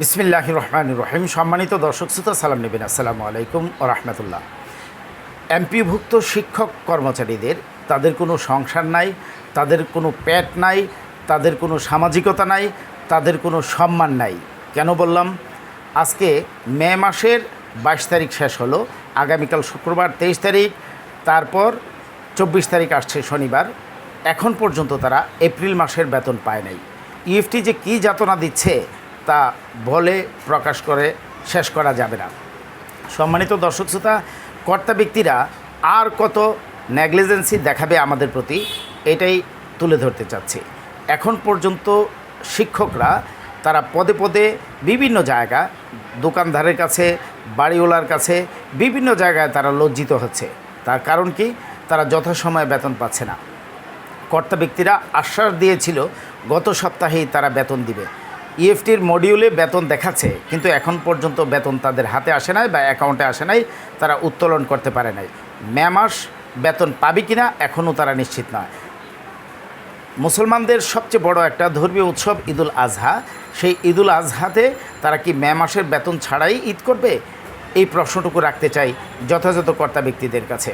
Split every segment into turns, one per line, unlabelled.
বিসমিল্লাহ রহমান রহিম। সম্মানিত দর্শক শ্রোতা, সালাম নেবেন। আসসালামু আলাইকুম ও রহমতুল্লাহ। এমপিভুক্ত শিক্ষক কর্মচারীদের, তাদের কোনো সংসার নাই, তাদের কোনো পেট নাই, তাদের কোনো সামাজিকতা নাই, তাদের কোনো সম্মান নাই। কেন বললাম? আজকে মে মাসের বাইশ তারিখ শেষ হলো, আগামীকাল শুক্রবার তেইশ তারিখ, তারপর চব্বিশ তারিখ আসছে শনিবার। এখন পর্যন্ত তারা এপ্রিল মাসের বেতন পায় নাই। ইএফটি যে কী যাতনা দিচ্ছে তা বলে প্রকাশ করে শেষ করা যাবে না। সম্মানিত দর্শক শ্রোতা, কর্তা ব্যক্তিরা আর কত নেগলিজেন্সি দেখাবে আমাদের প্রতি, এটাই তুলে ধরতে চাচ্ছি। এখন পর্যন্ত শিক্ষকরা তারা পদে পদে বিভিন্ন জায়গা, দোকানদারের কাছে, বাড়িওয়ালার কাছে বিভিন্ন জায়গায় তারা লজ্জিত হচ্ছে। তার কারণ কি? তারা যথাসময়ে বেতন পাচ্ছে না। কর্তা ব্যক্তিরা আশ্বাস দিয়েছিল, গত সপ্তাহেই তারা বেতন দিবে। ইএফটির মডিউলে বেতন দেখাচ্ছে, কিন্তু এখন পর্যন্ত বেতন তাদের হাতে আসে নাই বা অ্যাকাউন্টে আসে নাই, তারা উত্তোলন করতে পারে নাই। মে মাস বেতন পাবে কিনা এখনও তারা নিশ্চিত নয়। মুসলমানদের সবচেয়ে বড় একটা ধর্মীয় উৎসব ঈদুল আজহা। সেই ঈদুল আজহাতে তারা কি মে মাসের বেতন ছাড়াই ঈদ করবে? এই প্রশ্নটুকু রাখতে চাই যথাযথ কর্তা ব্যক্তিদের কাছে।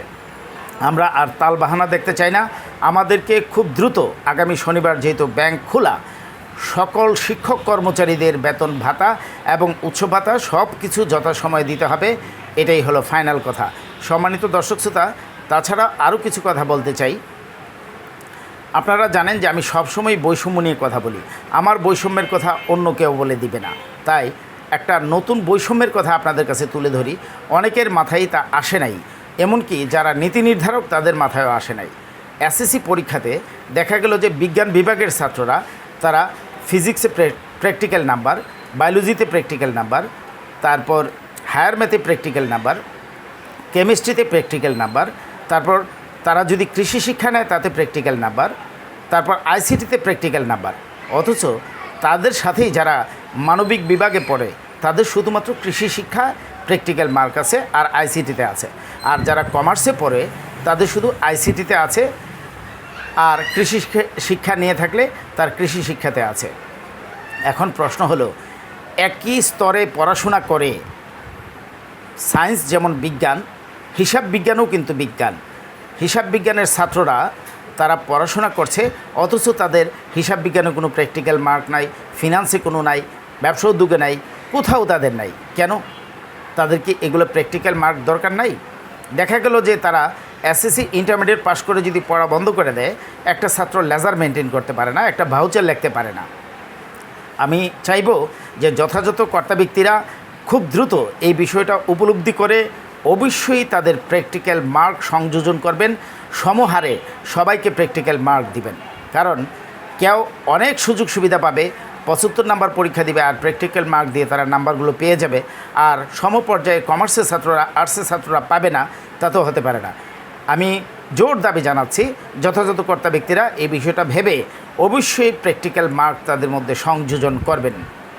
আমরা আর তাল বাহানা দেখতে চাই না। আমাদেরকে খুব দ্রুত আগামী শনিবার যেহেতু ব্যাংক খোলা সকল শিক্ষক কর্মচারীদের বেতন ভাতা এবং উচ্চ ভাতা সব কিছু যথাসময়ে দিতে হবে। এটাই হলো ফাইনাল কথা। সম্মানিত দর্শক শ্রোতা, তাছাড়া আরও কিছু কথা বলতে চাই। আপনারা জানেন যে আমি সবসময় বৈষম্য নিয়ে কথা বলি। আমার বৈষম্যের কথা অন্য কেউ বলে দিবে না। তাই একটা নতুন বৈষম্যের কথা আপনাদের কাছে তুলে ধরি। অনেকের মাথায় তা আসে নাই। এমনকি যারা নীতি নির্ধারক, তাদের মাথায়ও আসে নাই। এসএসসি পরীক্ষাতে দেখা গেল যে বিজ্ঞান বিভাগের ছাত্ররা, তারা ফিজিক্সে প্র্যাকটিক্যাল নাম্বার, বায়োলজিতে প্র্যাকটিক্যাল নাম্বার, তারপর হায়ার ম্যাথে প্র্যাকটিক্যাল নাম্বার, কেমিস্ট্রিতে প্র্যাকটিক্যাল নাম্বার, তারপর তারা যদি কৃষি শিক্ষা নেয় তাতে প্র্যাকটিক্যাল নাম্বার, তারপর আইসিটিতে প্র্যাকটিক্যাল নাম্বার। অথচ তাদের সাথেই যারা মানবিক বিভাগে পড়ে, তাদের শুধুমাত্র কৃষি শিক্ষা প্র্যাকটিক্যাল মার্ক আছে আর আইসিটিতে আছে। আর যারা কমার্সে পড়ে, তাদের শুধু আইসিটিতে আছে আর কৃষি শিক্ষা- নিয়ে থাকলে তার কৃষি শিক্ষাতে আছে। এখন প্রশ্ন হলো, একই স্তরে পড়াশোনা করে সায়েন্স যেমন বিজ্ঞান, হিসাব বিজ্ঞানও কিন্তু বিজ্ঞান। হিসাব বিজ্ঞানের ছাত্ররা তারা পড়াশোনা করছে, অথচ তাদের হিসাব বিজ্ঞানে কোনো প্র্যাকটিক্যাল মার্ক নাই ফিনান্সে কোনো নাই ব্যবসা উদ্যোগে নাই, কোথাও তাদের নাই। কেন? তাদেরকে এগুলো প্র্যাকটিক্যাল মার্ক দরকার নাই? দেখা গেল যে তারা এসএসসি ইন্টারমিডিয়েট পাশ করে যদি পড়া বন্ধ করে দেয়, একটা ছাত্র লেজার মেনটেন করতে পারে না, একটা ভাউচার লিখতে পারে না। আমি চাইব যে যথাযথ কর্তা ব্যক্তিরা খুব দ্রুত এই বিষয়টা উপলব্ধি করে, অবশ্যই তাদের প্র্যাকটিক্যাল মার্ক সংযোজন করবেন, সমহারে সবাইকে প্র্যাকটিক্যাল মার্ক দিবেন। কারণ কেউ অনেক সুযোগ সুবিধা পাবে, পঁচাত্তর নাম্বার পরীক্ষা দিবে আর প্র্যাকটিক্যাল মার্ক দিয়ে তারা নাম্বারগুলো পেয়ে যাবে। আর সমপর্যায়ে কমার্সের ছাত্ররা আর্টসের ছাত্ররা পাবে না তাতেও হতে পারে না। আমি জোর দাবি জানাচ্ছি, যথাযথ কর্তা ব্যক্তিরা এই বিষয়টা ভেবে অবশ্যই প্র্যাকটিক্যাল মার্ক তাদের মধ্যে সংযোজন করবেন।